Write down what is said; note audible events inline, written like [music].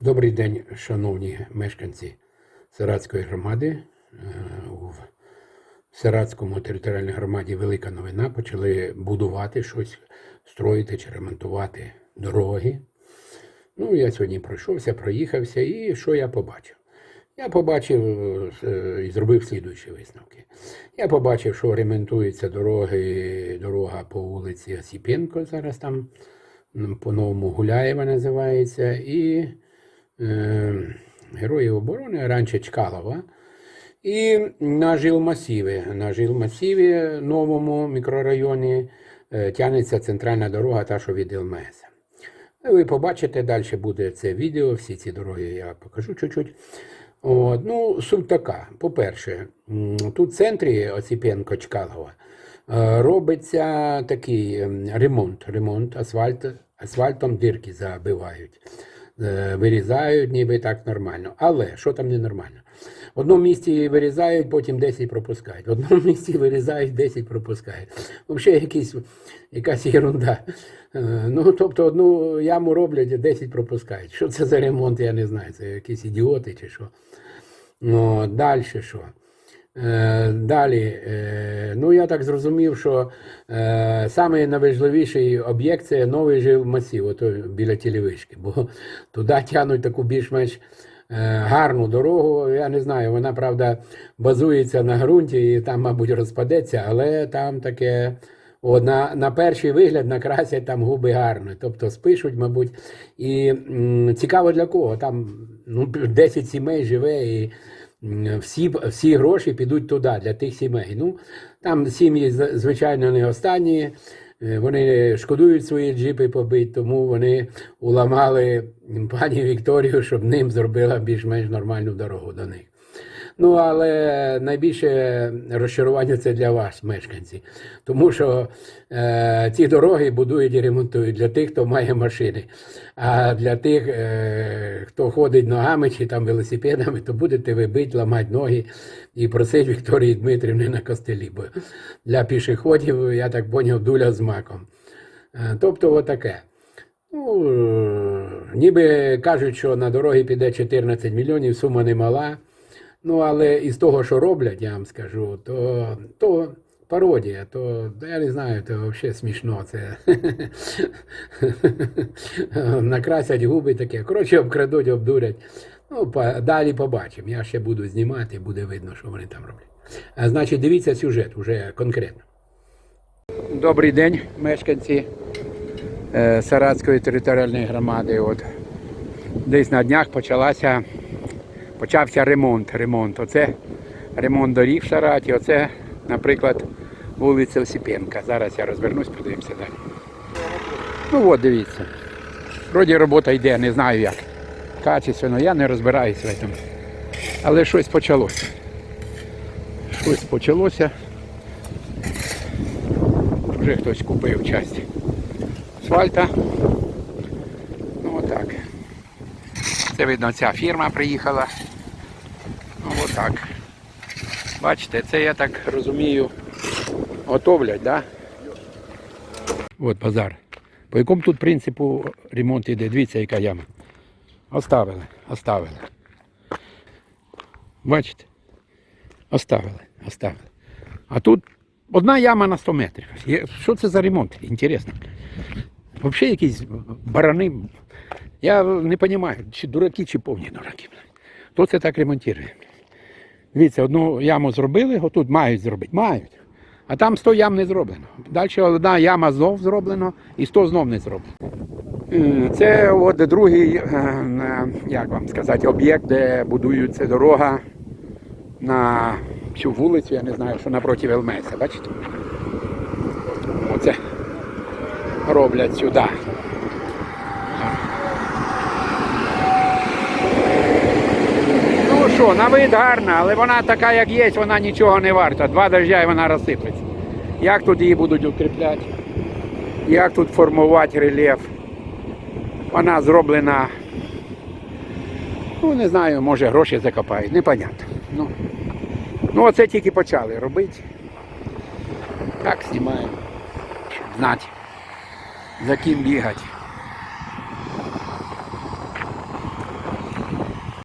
Добрий день, шановні мешканці Саратської громади. Е, У Саратському територіальній громаді велика новина. Почали будувати щось, строїти чи ремонтувати дороги. Ну, я сьогодні пройшовся, проїхався, і що я побачив? Я побачив е, і зробив слідуючі висновки. Я побачив, що ремонтуються дороги, дорога по вулиці Осіпенко, зараз там по-новому Гуляєва називається, і Героїв оборони, раніше Чкалова. І на жилмасіві, на жилмасіві новому мікрорайоні е, тягнеться центральна дорога, та що від ЛМС. Ви побачите, далі буде це відео, всі ці дороги я покажу чуть-чуть. От, ну, суть така. По-перше, тут в центрі Осіпенко Чкалова е, робиться такий ем, ремонт, ремонт асфальт, асфальтом дирки забивають. Е, Вирізають, ніби так нормально. Але що там ненормально? В одному місці вирізають, потім 10 пропускають. В одному місці вирізають, 10 пропускають. Взагалі якісь, якась ерунда. Е, Ну, тобто одну яму роблять, 10 пропускають. Що це за ремонт, я не знаю. Це якісь ідіоти чи що. Ну, далі що? Е, Далі, е, ну я так зрозумів, що е, саме найважливіший об'єкт це новий жилмасів, ото біля телевишки, бо туди тягнуть таку більш-менш гарну дорогу. Я не знаю, вона правда базується на ґрунті і там, мабуть, розпадеться, але там таке. О, на, на перший вигляд накрасять там губи гарно, тобто спишуть, мабуть. І м, цікаво для кого. Там ну, 10 сімей живе і всі, всі гроші підуть туди, для тих сімей. Ну, там сім'ї, звичайно, не останні. Е, Вони шкодують свої джипи побити, тому вони уламали пані Вікторію, щоб ним зробила більш-менш нормальну дорогу до них. Ну, але найбільше розчарування це для вас, мешканці. Тому що е, ці дороги будують і ремонтують для тих, хто має машини. А для тих, е, хто ходить ногами чи там велосипедами, то будете ви бити, ламати ноги і просити Вікторії Дмитрівни на костелі. Бо для пішоходів, я так поняв, дуля з маком. Е, тобто, отаке. Ну, е, ніби кажуть, що на дороги піде 14 мільйонів, сума немала. Ну, але із того, що роблять, я вам скажу, то, то пародія, то я не знаю, то взагалі смішно. Це [laughs] накрасять губи таке. Коротше, обкрадуть, обдурять. Ну, далі побачимо. Я ще буду знімати, буде видно, що вони там роблять. А, значить, дивіться сюжет уже конкретно. Добрий день, мешканці е, Саратської територіальної громади. От десь на днях почалася почався ремонт. ремонт. Оце ремонт доріг в Шараті, оце, наприклад, вулиця Осіпенка. Зараз я розвернусь, подивимося далі. Ну от дивіться. Вроді робота йде, не знаю як. Качественно, я не розбираюся в цьому. Але щось почалося. Щось почалося. Вже хтось купив часть асфальта. Ну отак. Це видно, ця фірма приїхала. Отак. Бачите, це я так розумію, готовлять, да? От базар. По якому тут принципу ремонт іде? Дивіться, яка яма. Оставили, оставили. Бачите? Оставили, оставили. А тут одна яма на 100 метрів. Що це за ремонт? Інтересно. Взагалі якісь барани. Я не розумію, чи дураки, чи повні дураки. Хто це так ремонтує? Дивіться, одну яму зробили, отут мають зробити, мають. А там 100 ям не зроблено. Далі одна яма знов зроблено і 100 знов не зроблено. Е, Це от другий, е, е, як вам сказати, об'єкт, де будується дорога на цю вулицю, я не знаю, що напроти ЛМС, бачите? Оце роблять сюди. Ну що, на вид гарна, але вона така, як є, вона нічого не варта. Два дождя і вона розсипеться. Як тут її будуть укріпляти? Як тут формувати рельєф? Вона зроблена. Ну, не знаю, може гроші закопають, непонятно. Ну, ну оце тільки почали робити. Так знімаємо, знати, за ким бігати.